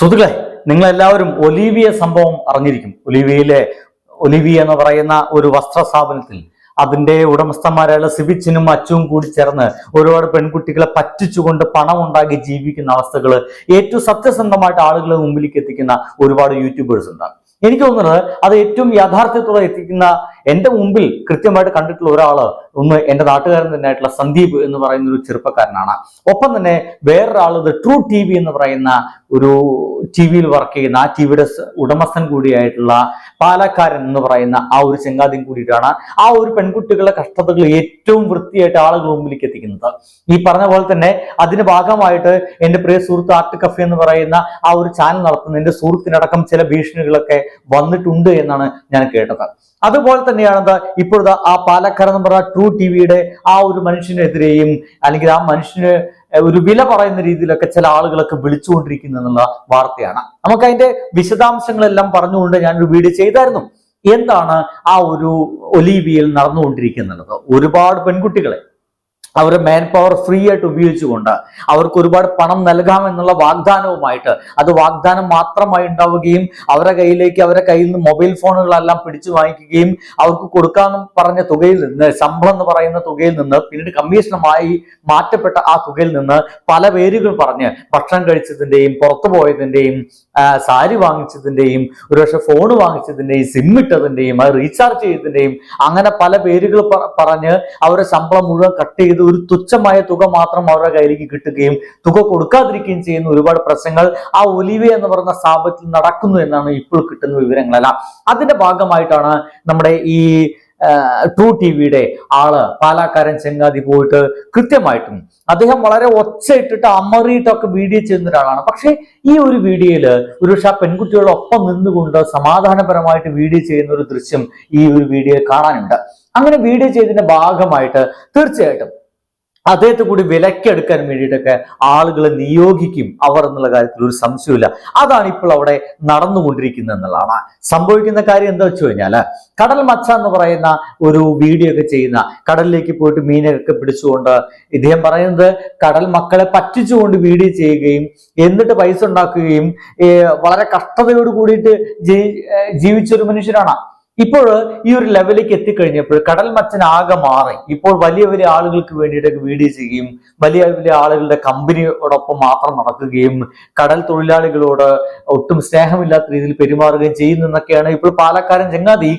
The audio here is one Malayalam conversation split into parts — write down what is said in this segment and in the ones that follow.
സുഹൃത്തുക്കളെ നിങ്ങൾ എല്ലാവരും ഒലീവിയ സംഭവം അറിഞ്ഞിരിക്കും. ഒലീവിയയിലെ ഒലിവിയ എന്ന് പറയുന്ന ഒരു വസ്ത്ര സ്ഥാപനത്തിൽ അതിന്റെ ഉടമസ്ഥന്മാരായ സിബിച്ചിനും അച്ചുവും കൂടി ചേർന്ന് ഒരുപാട് പെൺകുട്ടികളെ പറ്റിച്ചുകൊണ്ട് പണം ഉണ്ടാക്കി ജീവിക്കുന്ന അവസ്ഥകൾ ഏറ്റവും സത്യസന്ധമായിട്ട് ആളുകളെ മുമ്പിലേക്ക് എത്തിക്കുന്ന ഒരുപാട് യൂട്യൂബേഴ്സ് ഉണ്ട്. എനിക്ക് തോന്നുന്നത് അത് ഏറ്റവും യാഥാർത്ഥ്യത്തോടെ എത്തിക്കുന്ന എന്റെ മുമ്പിൽ കൃത്യമായിട്ട് കണ്ടിട്ടുള്ള ഒരാൾ ഒന്ന് എന്റെ നാട്ടുകാരൻ തന്നെ ആയിട്ടുള്ള സന്ദീപ് എന്ന് പറയുന്ന ഒരു ചെറുപ്പക്കാരനാണ്. ഒപ്പം തന്നെ വേറൊരാൾ ദ ട്രൂ ടി വി എന്ന് പറയുന്ന ഒരു ടി വിയിൽ വർക്ക് ചെയ്യുന്ന ആ ടി വിയുടെ ഉടമസ്ഥൻ കൂടിയായിട്ടുള്ള പാലക്കാരൻ എന്ന് പറയുന്ന ആ ഒരു ചെങ്കാദ്യം കൂടിയിട്ടാണ് ആ ഒരു പെൺകുട്ടികളുടെ കഷ്ടതകൾ ഏറ്റവും വൃത്തിയായിട്ട് ആളുകൾ മുമ്പിലേക്ക് എത്തിക്കുന്നത്. ഈ പറഞ്ഞ പോലെ തന്നെ അതിന്റെ ഭാഗമായിട്ട് എന്റെ പ്രിയ സുഹൃത്ത് ആർട്ട് കഫേ എന്ന് പറയുന്ന ആ ഒരു ചാനൽ നടത്തുന്ന എന്റെ സുഹൃത്തിനടക്കം ചില ഭീഷണികളൊക്കെ വന്നിട്ടുണ്ട് എന്നാണ് ഞാൻ കേട്ടത്. അതുപോലെ തന്നെയാണ് ഇപ്പോഴത്തെ ആ പാലക്കര എന്ന് പറഞ്ഞ ട്രൂ ടി വിയുടെ ആ ഒരു മനുഷ്യനെതിരെയും അല്ലെങ്കിൽ ആ മനുഷ്യന് ഒരു വില പറയുന്ന രീതിയിലൊക്കെ ചില ആളുകളൊക്കെ വിളിച്ചുകൊണ്ടിരിക്കുന്നു എന്നുള്ള വാർത്തയാണ്. നമുക്ക് അതിന്റെ വിശദാംശങ്ങളെല്ലാം പറഞ്ഞുകൊണ്ട് ഞാനൊരു വീഡിയോ ചെയ്തായിരുന്നു. എന്താണ് ആ ഒരു ഒലീവിയയിൽ നടന്നുകൊണ്ടിരിക്കുന്നത്? ഒരുപാട് പെൺകുട്ടികളെ അവരെ മാൻ പവർ ഫ്രീ ആയിട്ട് ഉപയോഗിച്ചുകൊണ്ട് അവർക്ക് ഒരുപാട് പണം നൽകാം എന്നുള്ള വാഗ്ദാനവുമായിട്ട് അത് വാഗ്ദാനം മാത്രമായി ഉണ്ടാവുകയും അവരുടെ കയ്യിലേക്ക് അവരുടെ കയ്യിൽ നിന്ന് മൊബൈൽ ഫോണുകളെല്ലാം പിടിച്ചു വാങ്ങിക്കുകയും അവർക്ക് കൊടുക്കാമെന്ന് പറഞ്ഞ തുകയിൽ നിന്ന് ശമ്പളം എന്ന് പറയുന്ന തുകയിൽ നിന്ന് പിന്നീട് കമ്മീഷനുമായി മാറ്റപ്പെട്ട ആ തുകയിൽ നിന്ന് പല പേരുകൾ പറഞ്ഞ് ഭക്ഷണം കഴിച്ചതിന്റെയും പുറത്തു പോയതിന്റെയും സാരി വാങ്ങിച്ചതിന്റെയും ഒരുപക്ഷെ ഫോൺ വാങ്ങിച്ചതിന്റെയും സിം ഇട്ടതിന്റെയും അത് റീചാർജ് ചെയ്തതിന്റെയും അങ്ങനെ പല പേരുകൾ പറഞ്ഞ് അവരുടെ ശമ്പളം മുഴുവൻ കട്ട് ചെയ്ത് ഒരു തുച്ഛമായ തുക മാത്രം അവരുടെ കയ്യിലേക്ക് കിട്ടുകയും തുക കൊടുക്കാതിരിക്കുകയും ചെയ്യുന്ന ഒരുപാട് പ്രശ്നങ്ങൾ ആ ഒലിവ എന്ന് പറയുന്ന സ്ഥാപനത്തിൽ നടക്കുന്നു എന്നാണ് ഇപ്പോൾ കിട്ടുന്ന വിവരങ്ങളെല്ലാം. അതിന്റെ ഭാഗമായിട്ടാണ് നമ്മുടെ ഈ ട്രൂ ടി വിയുടെ ആൾ പാലാക്കാരൻ ചെങ്ങാതി പോയിട്ട് കൃത്യമായിട്ടും അദ്ദേഹം വളരെ ഒച്ചയിട്ടിട്ട് അമറിയിട്ടൊക്കെ വീഡിയോ ചെയ്യുന്ന ഒരാളാണ്. പക്ഷേ ഈ ഒരു വീഡിയോയിൽ ഒരു പക്ഷെ ആ പെൺകുട്ടികളൊപ്പം നിന്നുകൊണ്ട് സമാധാനപരമായിട്ട് വീഡിയോ ചെയ്യുന്ന ഒരു ദൃശ്യം ഈ ഒരു വീഡിയോയിൽ കാണാനുണ്ട്. അങ്ങനെ വീഡിയോ ചെയ്തതിന്റെ ഭാഗമായിട്ട് തീർച്ചയായിട്ടും അദ്ദേഹത്തെ കൂടി വിലക്കെടുക്കാൻ വേണ്ടിയിട്ടൊക്കെ ആളുകളെ നിയോഗിക്കും അവർ എന്നുള്ള കാര്യത്തിൽ ഒരു സംശയമില്ല അതാണ് ഇപ്പോൾ അവിടെ നടന്നുകൊണ്ടിരിക്കുന്നത് എന്നുള്ളതാണ്. സംഭവിക്കുന്ന കാര്യം എന്താ വെച്ച് കഴിഞ്ഞാൽ കടൽ മച്ച എന്ന് പറയുന്ന ഒരു വീഡിയോ ഒക്കെ ചെയ്യുന്ന കടലിലേക്ക് പോയിട്ട് മീനൊക്കെ പിടിച്ചുകൊണ്ട് ഇദ്ദേഹം പറയുന്നത് കടൽ മക്കളെ പറ്റിച്ചുകൊണ്ട് വീഡിയോ ചെയ്യുകയും എന്നിട്ട് പൈസ ഉണ്ടാക്കുകയും വളരെ കഷ്ടതയോട് കൂടിയിട്ട് ജീവിച്ചൊരു മനുഷ്യനാണ്. ഇപ്പോൾ ഈ ഒരു ലെവലിലേക്ക് എത്തിക്കഴിഞ്ഞപ്പോൾ കടൽ മച്ചൻ ആകെ മാറി. ഇപ്പോൾ വലിയ വലിയ ആളുകൾക്ക് വേണ്ടിയിട്ടൊക്കെ വീഡിയോ ചെയ്യുകയും വലിയ വലിയ ആളുകളുടെ കമ്പനിയോടൊപ്പം മാത്രം നടക്കുകയും കടൽ തൊഴിലാളികളോട് ഒട്ടും സ്നേഹമില്ലാത്ത രീതിയിൽ പെരുമാറുകയും ചെയ്യുന്നെന്നൊക്കെയാണ് ഇപ്പോൾ പാലക്കാരൻ ചെങ്ങാതി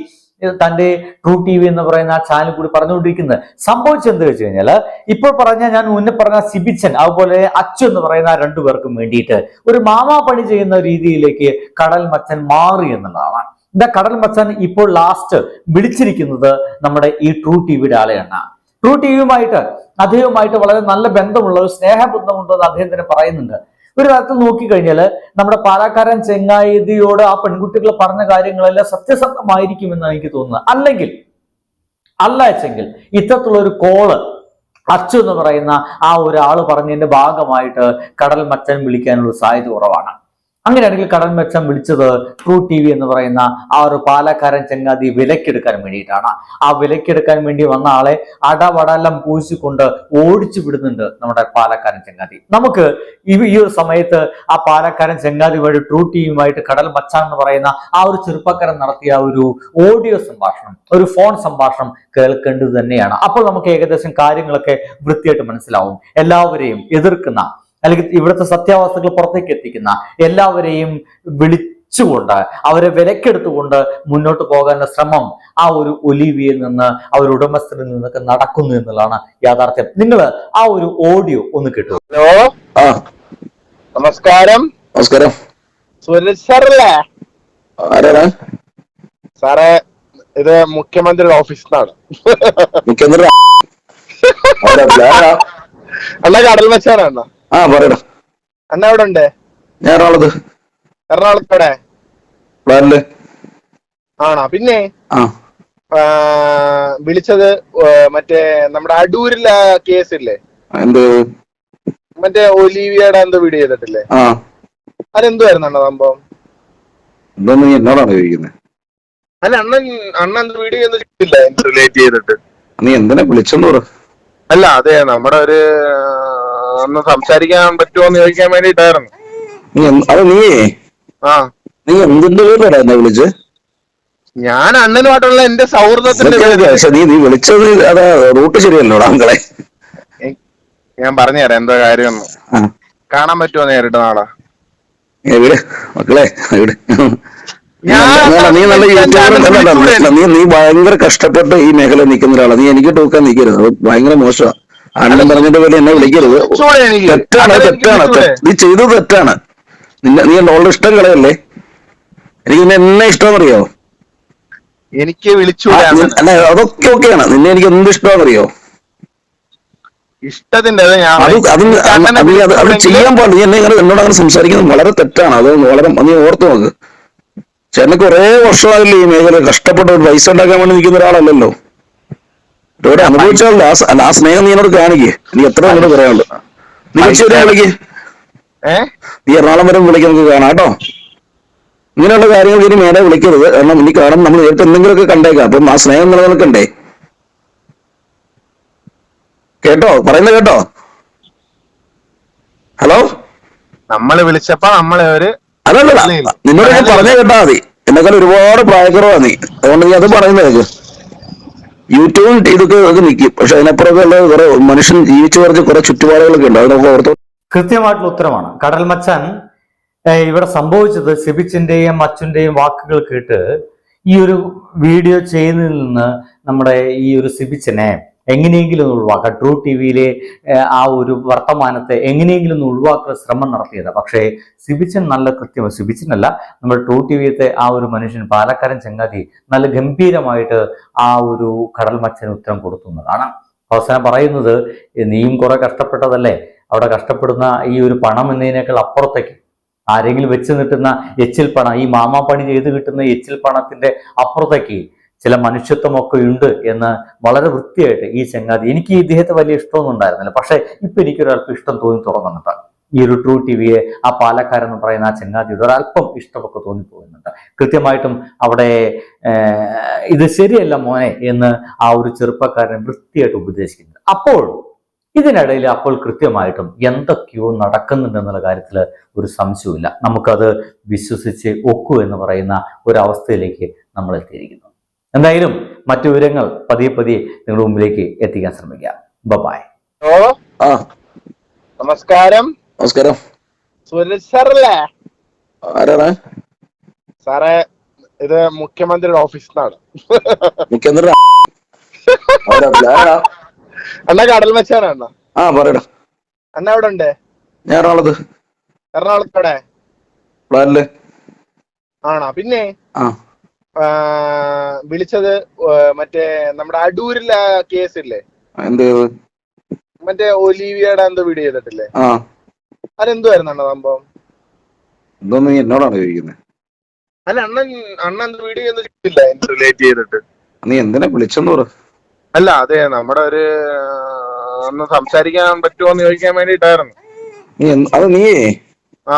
തന്റെ ട്രൂ ടി വി എന്ന് പറയുന്ന ആ ചാനൽ കൂടി പറഞ്ഞുകൊണ്ടിരിക്കുന്നത്. സംഭവിച്ചെന്ത് വെച്ച് കഴിഞ്ഞാൽ ഇപ്പോൾ പറഞ്ഞ ഞാൻ മുന്നേ പറഞ്ഞ സിബിച്ചൻ അതുപോലെ അച്ചു എന്ന് പറയുന്ന രണ്ടുപേർക്കും രണ്ടു പേർക്കും വേണ്ടിയിട്ട് ഒരു മാമാ പണി ചെയ്യുന്ന രീതിയിലേക്ക് കടൽ മച്ചൻ മാറി എന്നുള്ളതാണ്. എന്താ കടൽ മച്ചൻ ഇപ്പോൾ ലാസ്റ്റ് വിളിച്ചിരിക്കുന്നത് നമ്മുടെ ഈ ട്രൂ ടി വിയുടെ ആളെയാണ്. ട്രൂ ടി വിയുമായിട്ട് അദ്ദേഹവുമായിട്ട് വളരെ നല്ല ബന്ധമുള്ള ഒരു സ്നേഹബന്ധമുണ്ടെന്ന് അദ്ദേഹം തന്നെ പറയുന്നുണ്ട്. ഒരു തരത്തിൽ നോക്കിക്കഴിഞ്ഞാൽ നമ്മുടെ പാലക്കാരൻ ചെങ്ങായിയോട് ആ പെൺകുട്ടികൾ പറഞ്ഞ കാര്യങ്ങളെല്ലാം സത്യസന്ധമായിരിക്കുമെന്നാണ് എനിക്ക് തോന്നുന്നത്. അല്ലെങ്കിൽ അല്ല വെച്ചെങ്കിൽ ഇത്തരത്തിലുള്ള ഒരു കോൾ അച്ചു എന്ന് പറയുന്ന ആ ഒരാൾ പറഞ്ഞതിന്റെ ഭാഗമായിട്ട് കടൽ മച്ചൻ വിളിക്കാനുള്ള സാധ്യത കുറവാണ്. അങ്ങനെയാണെങ്കിൽ കടൽ മെച്ചം വിളിച്ചത് ട്രൂ ടി വി എന്ന് പറയുന്ന ആ ഒരു പാലക്കാരൻ ചങ്ങാതി വിലക്കെടുക്കാൻ വേണ്ടിയിട്ടാണ്. ആ വിലക്കെടുക്കാൻ വേണ്ടി വന്ന ആളെ അടവടലം പൂശിക്കൊണ്ട് ഓടിച്ചു വിടുന്നുണ്ട് നമ്മുടെ പാലക്കാരൻ ചങ്ങാതി. നമുക്ക് ഈ ഈ ഒരു സമയത്ത് ആ പാലക്കാരൻ ചങ്ങാതി വഴി ട്രൂ ടി വിയുമായിട്ട് കടൽ മച്ചാൻ എന്ന് പറയുന്ന ആ ഒരു ചെറുപ്പക്കാരൻ നടത്തിയ ഒരു ഓഡിയോ സംഭാഷണം ഒരു ഫോൺ സംഭാഷണം കേൾക്കേണ്ടത് തന്നെയാണ്. അപ്പോൾ നമുക്ക് ഏകദേശം കാര്യങ്ങളൊക്കെ വൃത്തിയായിട്ട് മനസ്സിലാവും. എല്ലാവരെയും എതിർക്കുന്ന അല്ലെങ്കിൽ ഇവിടുത്തെ സത്യാവസ്ഥകൾ പുറത്തേക്ക് എത്തിക്കുന്ന എല്ലാവരെയും വിളിച്ചുകൊണ്ട് അവരെ വിലക്കെടുത്തുകൊണ്ട് മുന്നോട്ട് പോകാനുള്ള ശ്രമം ആ ഒരു ഒലിവിയിൽ നിന്ന് ആ ഒരു ഉടമസ്ഥരിൽ നിന്നൊക്കെ നടക്കുന്നു എന്നുള്ളതാണ് യാഥാർത്ഥ്യം. നിങ്ങൾ ആ ഒരു ഓഡിയോ ഒന്ന് കിട്ടും. ഹലോ? ആ. നമസ്കാരം. നമസ്കാരം. സുരേഷ് സാറല്ലേ? ആരാണ്? സാറേ ഇത് മുഖ്യമന്ത്രിയുടെ ഓഫീസിൽ നിന്നാണ് മുഖ്യമന്ത്രി? അല്ല? അണ്ണ കടൽ വെച്ചാണ് അണ്ണ ആ പറയടാ. അണ്ണ എവിടെ ഉണ്ട് ഞാൻ എറണാകുളത്ത്. എറണാകുളത്ത് എവിടെ പ്ലാനിൽ. ആണോ? പിന്നെ ആ. വിളിച്ചത് മറ്റേ നമ്മുടെ അടൂരിലെ കേസ് ഇല്ലേ എന്ത്? മറ്റേ ഒലിവിയുടെ എന്തോ വീഡിയോ ചെയ്തിട്ടില്ലേ? ആ. അതെന്തുവായിരുന്നു അണ്ണ സംഭവം? ഇതൊന്നും നീ എന്നോടാണ് ചോദിക്കുന്നത് അല്ല അണ്ണൻ അണ്ണൻ എന്ത് വീഡിയോ ഒന്നും ചെയ്തില്ല റിലേറ്റ് ചെയ്തിട്ട്? നീ എന്തിനാ വിളിച്ചെന്ന് പറ. അല്ല അതെ നമ്മുടെ ഒരു ഒന്ന് സംസാരിക്കാൻ പറ്റുമോ എന്ന് ചോദിക്കാൻ വേണ്ടിട്ടായിരുന്നു നീ അത് നീയേ? ആ. നീ എന്തിന്റെ പേരിലടാ എന്നെ വിളിച്ച്? ഞാൻ അണ്ണനുമായിട്ടുള്ള എന്റെ സൗഹൃദത്തിന്റെ പക്ഷെ നീ നീ വിളിച്ചത് അതാ റൂട്ട് ശരിയല്ലോടാ മക്കളെ ഞാൻ പറഞ്ഞുതരാം എന്താ കാര്യം കാണാൻ പറ്റുമോ നേരിട്ട് നാളെ? എവിടെ മക്കളെ എവിടെ ഞാൻ നീ നല്ല യൂട്യൂബർ നീ നീ ഭയങ്കര കഷ്ടപ്പെട്ട് ഈ മേഖല നിൽക്കുന്ന ഒരാളാണ് നീ എനിക്ക് ടൂക്കാൻ നിൽക്കരുത് അത് ഭയങ്കര മോശമാണ് അണ്ണൻ പറഞ്ഞിട്ട് പോലെ എന്നെ വിളിക്കരുത്. തെറ്റാണ് തെറ്റാണ്. നീ ചെയ്തത് തെറ്റാണ്. നിന്നെ നീ എന്നോട് ഇഷ്ടം കളയല്ലേ? എനിക്ക് നിന്നെ എന്നെ ഇഷ്ടം അറിയോ എനിക്ക് വിളിച്ചു അല്ല അതൊക്കെ ഓക്കെയാണ്. നിന്നെ എനിക്ക് എന്ത് ഇഷ്ടമാണെന്നറിയോ? അറിയോ അത് നീ ചെയ്യാൻ പാടില്ല. എന്നെ എന്നോട് അങ്ങനെ സംസാരിക്കുന്നത് വളരെ തെറ്റാണ്. അത് വളരെ നീ ഓർത്തു നോക്ക്. ചേട്ടന് കുറെ വർഷമായില്ലേ ഈ മേഖല കഷ്ടപ്പെട്ട് പൈസ ഉണ്ടാക്കാൻ വേണ്ടി നിൽക്കുന്ന ഒരാളല്ലല്ലോ. ഇവിടെ അനുഭവിച്ചാലോ ആ സ്നേഹം നീ എന്നോട് കാണിക്കേ. നീ എത്ര എന്നോട് പറയാനുള്ളു നീ വരാൻ വിളിക്ക്. നീ എറണാകുളം വരെ വിളിക്കാൻ നമുക്ക് കാണാം കേട്ടോ. ഇങ്ങനെയുള്ള കാര്യങ്ങൾ ഇനി മേലെ വിളിക്കരുത്. കാരണം ഇനി കാണും നമ്മൾ നേരിട്ട് എന്തെങ്കിലുമൊക്കെ കണ്ടേക്കാം. അപ്പം ആ സ്നേഹം നിലനിൽക്കണ്ടേ? കേട്ടോ? പറയുന്നത് കേട്ടോ? ഹലോ? നമ്മൾ വിളിച്ചപ്പോ നമ്മളെ ഒരു ഇല്ല. നിന്നോട് ഞാൻ പറഞ്ഞേ കേട്ടാ മതി. എന്നെക്കാൾ ഒരുപാട് പ്രായക്കുറവാ നീ. അതുകൊണ്ട് നീ അത് പറയുന്നത് കേക്ക് യൂട്യൂബും ഇതൊക്കെ അത് നിൽക്കും പക്ഷെ അതിനപ്പുറമൊക്കെ കുറെ മനുഷ്യൻ ജീവിച്ചു പറഞ്ഞ കുറെ ചുറ്റുപാടുകളൊക്കെ ഉണ്ട്. അതിനൊക്കെ ഓർത്ത് കൃത്യമായിട്ടുള്ള ഉത്തരമാണ്. കടൽ മച്ചാൻ ഇവിടെ സംഭവിച്ചത് സിബിച്ചിന്റെയും അച്ഛന്റെയും വാക്കുകൾ കേട്ട് ഈ ഒരു വീഡിയോ ചെയ്യുന്നതിൽ നിന്ന് നമ്മുടെ ഈ ഒരു സിബിച്ചനെ എങ്ങനെയെങ്കിലും ഒന്ന് ഒഴിവാക്കാം ട്രൂ ടി വിയിലെ ആ ഒരു വർത്തമാനത്തെ എങ്ങനെയെങ്കിലും ഒന്ന് ഒഴിവാക്കാൻ ശ്രമം നടത്തിയത്. പക്ഷേ സിബിച്ചൻ നല്ല കൃത്യം സിബിച്ചനല്ല നമ്മൾ ട്രൂ ടി വിയത്തെ ആ ഒരു മനുഷ്യൻ പാലക്കാരൻ ചങ്ങാതി നല്ല ഗംഭീരമായിട്ട് ആ ഒരു കടൽ മച്ചന് ഉത്തരം കൊടുക്കുന്നതാണ് അവസാനം പറയുന്നത് "ഏ, നീയും കുറെ കഷ്ടപ്പെട്ടതല്ലേ? അവിടെ കഷ്ടപ്പെടുന്ന ഈ ഒരു പണം എന്നതിനേക്കാൾ അപ്പുറത്തേക്ക് ആരെങ്കിലും വെച്ച് നിട്ടുന്ന എച്ചിൽ പണം ഈ മാമാ പണി ചെയ്ത് കിട്ടുന്ന എച്ചിൽ പണത്തിന്റെ അപ്പുറത്തേക്ക് ചില മനുഷ്യത്വമൊക്കെ ഉണ്ട് എന്ന് വളരെ വൃത്തിയായിട്ട് ഈ ചങ്ങാതി എനിക്ക് ഇദ്ദേഹത്തെ വലിയ ഇഷ്ടമൊന്നും ഉണ്ടായിരുന്നില്ല. പക്ഷെ ഇപ്പൊ എനിക്കൊരാൾക്ക് ഇഷ്ടം തോന്നി തുടങ്ങുന്നുണ്ട്. ഈ ഒരു ട്രൂ ടി വിയെ ആ പാലക്കാരൻ എന്ന് പറയുന്ന ആ ചങ്ങാതിയുടെ ഒരല്പം ഇഷ്ടമൊക്കെ തോന്നി പോകുന്നുണ്ട് കൃത്യമായിട്ടും അവിടെ ഇത് ശരിയല്ല മോനെ എന്ന് ആ ഒരു ചെറുപ്പക്കാരനെ വൃത്തിയായിട്ട് ഉപദേശിക്കുന്നുണ്ട്. അപ്പോൾ ഇതിനിടയിൽ അപ്പോൾ കൃത്യമായിട്ടും എന്തൊക്കെയോ നടക്കുന്നുണ്ട് എന്നുള്ള കാര്യത്തിൽ ഒരു സംശയമില്ല നമുക്കത് വിശ്വസിച്ച് ഒക്കൂ എന്ന് പറയുന്ന ഒരവസ്ഥയിലേക്ക് നമ്മൾ എത്തിയിരിക്കുന്നു എന്തായാലും മറ്റു വിവരങ്ങൾ പതിയെ പതിയെ നിങ്ങളുടെ മുമ്പിലേക്ക് എത്തിക്കാൻ ശ്രമിക്കാം. ബബായ് ഓ നമസ്കാരം. നമസ്കാരം. സുരേഷ് സാറല്ലേ? ആരാണ്? സാറേ ഇത് മുഖ്യമന്ത്രിയുടെ ഓഫീസിൽ നിന്നാണ് മുഖ്യമന്ത്രി? അണ്ണ കടൽ മച്ചാനാണ് അണ്ണ. ആ പറയടാ. അണ്ണ എവിടെ ഉണ്ട് ഞാൻ എറണാകുളത്ത്. എറണാകുളത്തോടെ പ്ലാനിൽ. ആണോ? പിന്നെ? ആ, വിളിച്ചത് മറ്റേ നമ്മുടെ അടൂരിലെ കേസ്? ഇല്ലേ മറ്റേ ഒലീവിയുടെ എന്തോ വീഡിയോ ചെയ്തിട്ടില്ലേ? അതെന്തുവായിരുന്നു സംഭവം? എന്നോടാണ് ചോദിക്കുന്നത് അല്ല അണ്ണൻ അണ്ണൻ എന്ത് വീഡിയോ റിലേറ്റ് ചെയ്തിട്ട്? നീ എന്തിനാ വിളിച്ചെന്ന് പറ. അല്ല അതെ നമ്മുടെ ഒരു ഒന്ന് സംസാരിക്കാൻ പറ്റുമോ എന്ന് ചോദിക്കാൻ വേണ്ടിട്ടായിരുന്നു നീ അത് നീ ആ.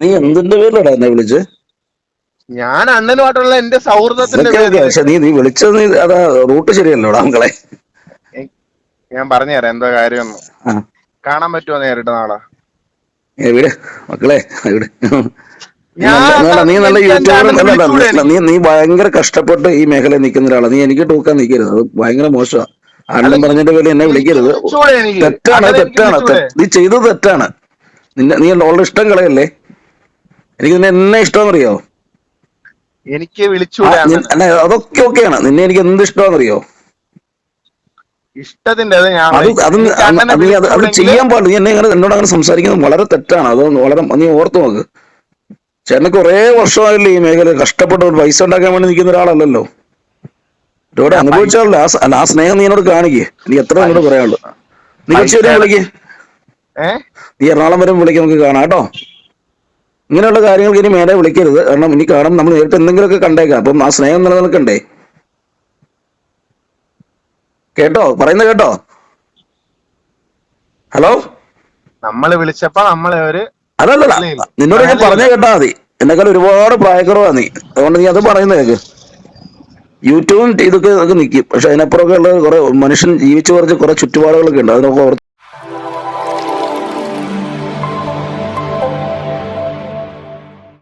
നീ എന്തിന്റെ പേരിലടാ എന്നെ വിളിച്ച്? ഞാൻ അണ്ണനുമായിട്ടുള്ള എന്റെ സൗഹൃദത്തിന്റെ പക്ഷെ നീ നീ വിളിച്ചത് നീ അതാ റൂട്ട് ശരിയല്ലോടാ മക്കളെ ഞാൻ പറഞ്ഞുതരാം എന്താ കാര്യം കാണാൻ പറ്റുമോ നേരിട്ട് നാളെ? എവിടെ മക്കളെ എവിടെ നീ നല്ല- യൂട്യൂബർ നീ നീ ഭയങ്കര കഷ്ടപ്പെട്ട് ഈ മേഖലയിൽ നിൽക്കുന്ന ഒരാളാണ് നീ എനിക്ക് ടൂക്കാൻ നിൽക്കരുത്. അത് ഭയങ്കര മോശമാണ് അണ്ണൻ പറഞ്ഞിട്ട് പോലെ എന്നെ വിളിക്കരുത്. തെറ്റാണ് തെറ്റാണ്. നീ ചെയ്തത് തെറ്റാണ്. നിന്നെ നീ ഉള്ള ഇഷ്ടം കളയല്ലേ? എനിക്ക് നിന്നെ എന്നെ ഇഷ്ടമെന്നറിയോ? എനിക്ക് വിളിച്ചു അതൊക്കെ ഓക്കെയാണ്. നിന്നെ എനിക്ക് എന്ത് ഇഷ്ടമാണെന്നറിയോ? ഇഷ്ടത്തിന്റെ അത് ഞാൻ അത് ചെയ്യാൻ പാടില്ല. എന്നെ ഇങ്ങനെ എന്നോട് അങ്ങനെ സംസാരിക്കുന്നത് വളരെ തെറ്റാണ്. അത് വളരെ നീ ഓർത്തു നോക്ക്. ചേട്ടന് കുറെ വർഷമായില്ലേ ഈ മേഖല കഷ്ടപ്പെട്ട് ഒരു പൈസ ഉണ്ടാക്കാൻ വേണ്ടി നിൽക്കുന്ന ഒരാളല്ലല്ലോ. ഇവിടെ അനുഭവിച്ചാലോ ആ സ്നേഹം നീ എന്നോട് കാണിക്കേ. നീ എത്ര എന്നോട് പറയാനുള്ളൂ. നീ വിളിക്കേ. നീ എറണാകുളം വരെ വിളിക്കാം നമുക്ക് കാണാം കേട്ടോ. ഇങ്ങനെയുള്ള കാര്യങ്ങൾക്ക് ഇനി മേലെ വിളിക്കരുത്. കാരണം ഇനി കാണും നമ്മൾ നേരിട്ട് എന്തെങ്കിലുമൊക്കെ കണ്ടേക്കാം. അപ്പം ആ സ്നേഹം നിലനിൽക്കണ്ടേ? കേട്ടോ? പറയുന്നത് കേട്ടോ? ഹലോ? നമ്മൾ വിളിച്ചപ്പോ നമ്മളെ ഒരു ഇല്ല. നിന്നോട് ഞാൻ അതല്ല. പറഞ്ഞേ കേട്ടാ മതി. എന്നെക്കാൾ ഒരുപാട് പ്രായക്കുറവാ നീ. അതുകൊണ്ട് നീ അത് പറയുന്നത് കേക്ക്. യൂട്യൂബും ഇതൊക്കെ നിക്കും. നിൽക്കും പക്ഷെ അതിനപ്പുറമൊക്കെ ഉള്ള കുറെ മനുഷ്യൻ ജീവിച്ചു കുറച്ച് കുറെ ചുറ്റുപാടുകളൊക്കെ ഉണ്ട്. അതിനൊക്കെ